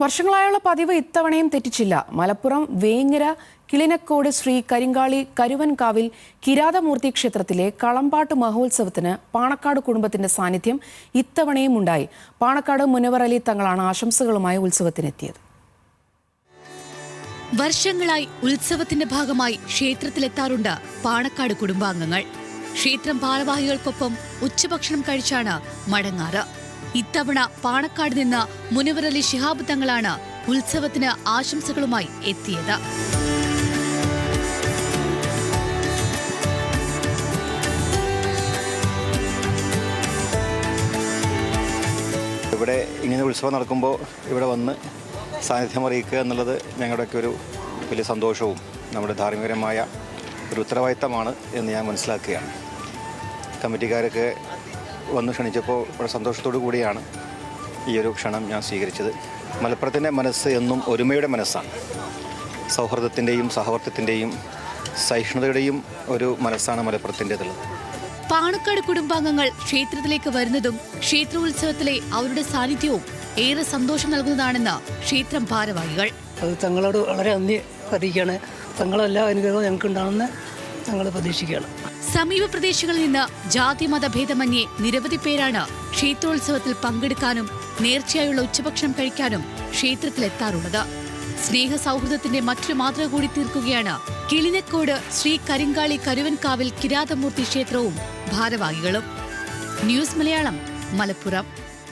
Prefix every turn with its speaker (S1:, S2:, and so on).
S1: വർഷങ്ങളായുള്ള പതിവ് ഇത്തവണയും തെറ്റിച്ചില്ല. മലപ്പുറം വേങ്ങര കിളിനക്കോട് ശ്രീ കരിങ്കാളി കരുവൻകാവിൽ കിരാതമൂർത്തി ക്ഷേത്രത്തിലെ കളമ്പാട്ട് മഹോത്സവത്തിന് പാണക്കാട് കുടുംബത്തിന്റെ സാന്നിധ്യം ഇത്തവണയും ഉണ്ടായി. പാണക്കാട് മുനവർ അലി തങ്ങളാണ് ആശംസകളുമായി ഉത്സവത്തിനെത്തിയത്.
S2: വർഷങ്ങളായി ഉത്സവത്തിന്റെ ഭാഗമായി ക്ഷേത്രത്തിലെത്താറുണ്ട് പാണക്കാട് കുടുംബാംഗങ്ങൾ. ക്ഷേത്രം ഭാരവാഹികൾക്കൊപ്പം ഉച്ചഭക്ഷണം കഴിച്ചാണ് മടങ്ങാറ്. ഇത്തവണ പാണക്കാട് നിന്ന് മുനവറലി ശിഹാബ് തങ്ങളാണ് ഉത്സവത്തിന് ആശംസകളുമായി എത്തിയത്.
S3: ഇവിടെ ഇങ്ങനെ ഉത്സവം നടക്കുമ്പോൾ ഇവിടെ വന്ന് സാന്നിധ്യം അറിയിക്കുക എന്നുള്ളത് ഞങ്ങളുടെയൊക്കെ ഒരു വലിയ സന്തോഷവും നമ്മുടെ ധാർമ്മികരമായ ഒരു ഉത്തരവാദിത്തമാണ് എന്ന് ഞാൻ മനസ്സിലാക്കുകയാണ്. കമ്മിറ്റിക്കാരൊക്കെ വന്ന് ക്ഷണിച്ചപ്പോൾ വളരെ സന്തോഷത്തോടു കൂടിയാണ് ഈ ഒരു ക്ഷണം ഞാൻ സ്വീകരിച്ചത്. മലപ്പുറത്തിന്റെ മനസ്സ് എന്നും ഒരുമയുടെ മനസ്സാണ്. സൗഹൃദത്തിന്റെയും സഹവർത്തത്തിന്റെയും സഹിഷ്ണുതയുടെയും ഒരു മനസ്സാണ് മലപ്പുറത്തിന്റെതുള്ളത്.
S2: പാണക്കാട് കുടുംബാംഗങ്ങൾ ക്ഷേത്രത്തിലേക്ക് വരുന്നതും ക്ഷേത്രോത്സവത്തിലെ അവരുടെ സാന്നിധ്യവും ഏറെ സന്തോഷം നൽകുന്നതാണെന്ന് ക്ഷേത്രം ഭാരവാഹികൾ.
S4: അത് തങ്ങളോട് വളരെ നന്ദി അറിയിക്കുകയാണ്. തങ്ങളെല്ലാ അനുഗ്രഹവും ഞങ്ങൾക്ക് ഉണ്ടാകുമെന്ന് ഞങ്ങൾ പ്രതീക്ഷിക്കുകയാണ്.
S2: സമീപ പ്രദേശങ്ങളിൽ നിന്ന് ജാതി മതഭേദമന്യേ നിരവധി പേരാണ് ക്ഷേത്രോത്സവത്തിൽ പങ്കെടുക്കാനും നേർച്ചയായുള്ള ഉച്ചഭക്ഷണം കഴിക്കാനും ക്ഷേത്രത്തിലെത്താറുള്ളത്. സ്നേഹ സൗഹൃദത്തിന്റെ മറ്റൊരു മാതൃക കൂടി തീർക്കുകയാണ് കിളിനക്കോട് ശ്രീ കരിങ്കാളി കരുവൻകാവിൽ കിരാതമൂർത്തി ക്ഷേത്രവും ഭാരവാഹികളും. ന്യൂസ് മലയാളം മലപ്പുറം.